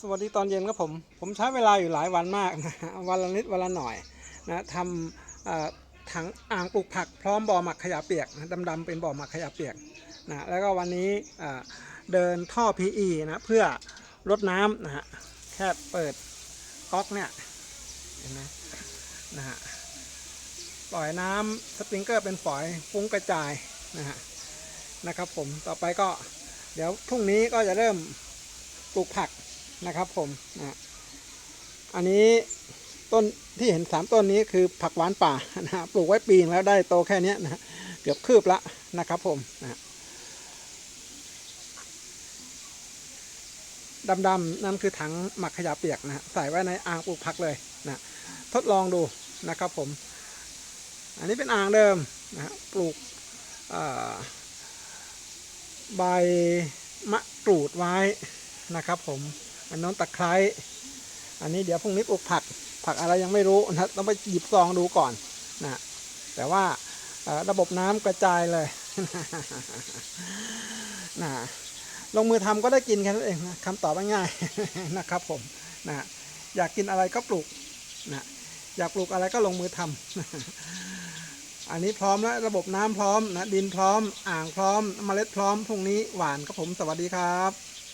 สวัสดีตอนเย็นครับผม ผมใช้เวลาอยู่หลายวันมากนะวันละนิดวันละหน่อยนะทำถังอ่างปลูกผักพร้อมบ่อหมักขยะเปียกนะดำๆเป็นบ่อหมักขยะเปียกนะแล้วก็วันนี้เดินท่อ PE นะเพื่อรดน้ำนะฮะแค่เปิดก๊อกเนี่ยเห็นไหมนะฮะปล่อยน้ำสปริงเกอร์เป็นฝอยฟุ้งกระจายนะฮะนะครับผมต่อไปก็เดี๋ยวพรุ่งนี้ก็จะเริ่มปลูกผัก นะครับผมนะอันนี้ต้นที่เห็นสามต้นนี้คือผักหวานป่านะปลูกไว้ปีนแล้วได้โตแค่นี้นะเกือบคืบละนะครับผมนะดำๆนั่นคือถังหมักขยะเปียกนะฮะใส่ไว้ในอ่างปลูกผักเลยนะทดลองดูนะครับผม อันนี้เป็นอ่างเดิมนะฮะปลูกใบมะกรูดไว้นะครับผม อันนั้นตะไคร้อันนี้เดี๋ยวพรุ่งนี้ปลูกผักผักอะไรยังไม่รู้นะต้องไปหยิบซองดูก่อนนะแต่ว่าระบบน้ำกระจายเลยนะลงมือทำก็ได้กินแค่นั้นเองนะคำตอบง่ายๆนะครับผมนะอยากกินอะไรก็ปลูกนะอยากปลูกอะไรก็ลงมือทำอันนี้พร้อมแล้วระบบน้ำพร้อมนะดินพร้อม อ่างพร้อมเมล็ดพร้อมพรุ่งนี้หวานครับผมสวัสดีครับ